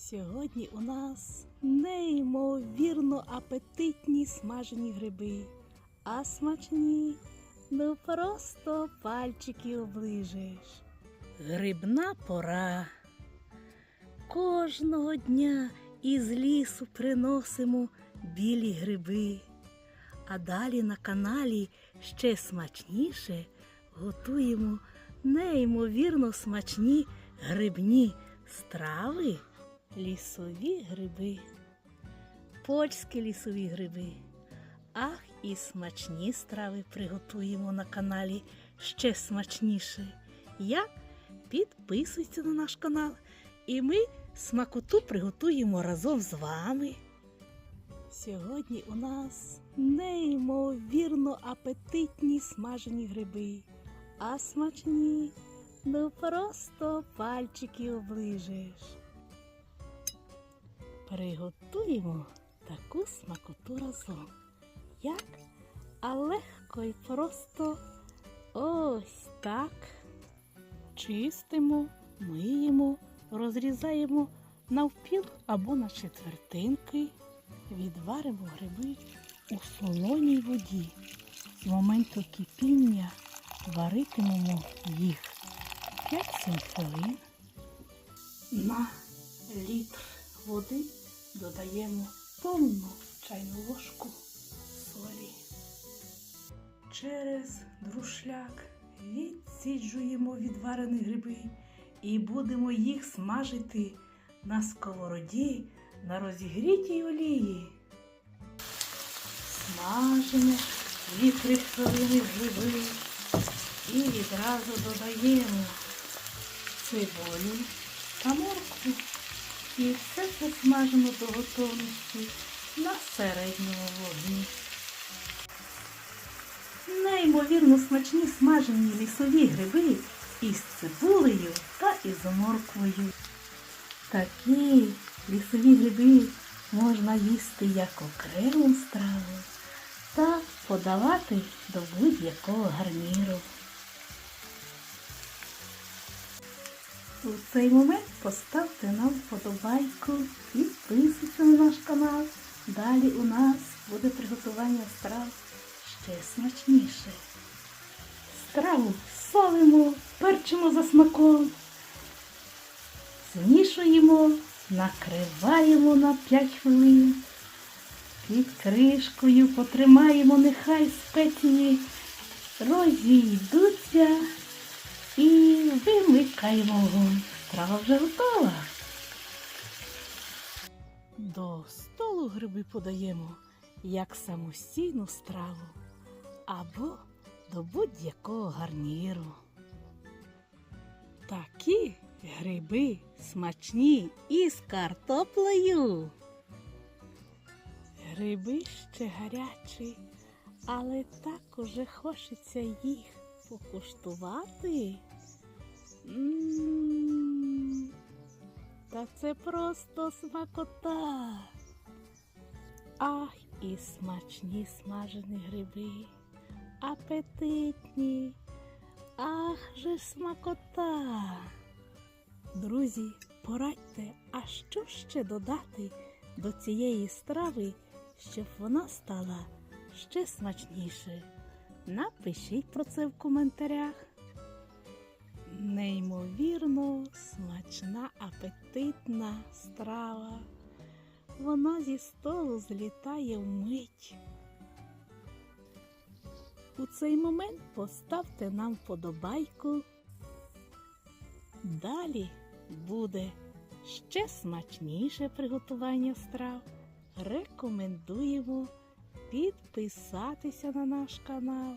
Сьогодні у нас неймовірно апетитні смажені гриби, а смачні ну просто пальчики оближеш. Грибна пора. Кожного дня із лісу приносимо білі гриби, а далі на каналі ще смачніше готуємо неймовірно смачні грибні страви, лісові гриби, польські лісові гриби. Ах, і смачні страви приготуємо на каналі ще смачніше. Як? Підписуйся на наш канал, і ми смакоту приготуємо разом з вами. Сьогодні у нас неймовірно апетитні смажені гриби, а смачні ну просто пальчики оближеш. Приготуємо таку смакоту разом. Як? А легко і просто ось так. Чистимо, миємо, розрізаємо навпіл або на четвертинки. Відваримо гриби у солоній воді. З моменту кипіння варитимемо їх 5-7 хвилин. На літр води додаємо повну чайну ложку солі. Через друшляк відсіджуємо відварені гриби і будемо їх смажити на сковороді на розігрітій олії. Смажимо 2-3 хвилини гриби і відразу додаємо цибулю та моркву. І все це смажимо до готовності на середньому вогні. Неймовірно смачні смажені лісові гриби із цибулею та із морквою. Такі лісові гриби можна їсти як окрему страву та подавати до будь-якого гарніру. У цей момент поставте нам вподобайку, підписуйтесь на наш канал. Далі у нас буде приготування страв ще смачніше. Страву солимо, перчимо за смаком, змішуємо, накриваємо на 5 хвилин. Під кришкою потримаємо, нехай спеції розійдуться і вимикаємо вогонь. Страва вже готова. До столу гриби подаємо як самостійну страву або до будь-якого гарніру. Такі гриби смачні із картоплею. Гриби ще гарячі, але так уже хочеться їх покуштувати. Та це просто смакота. Ах, і смачні смажені гриби, апетитні. Ах же смакота. Друзі, порадьте, а що ще додати до цієї страви, щоб вона стала ще смачніше? Напишіть про це в коментарях. Неймовірно смачна апетитна страва. Вона зі столу злітає вмить. У цей момент поставте нам вподобайку. Далі буде ще смачніше приготування страв. Рекомендуємо підписатися на наш канал.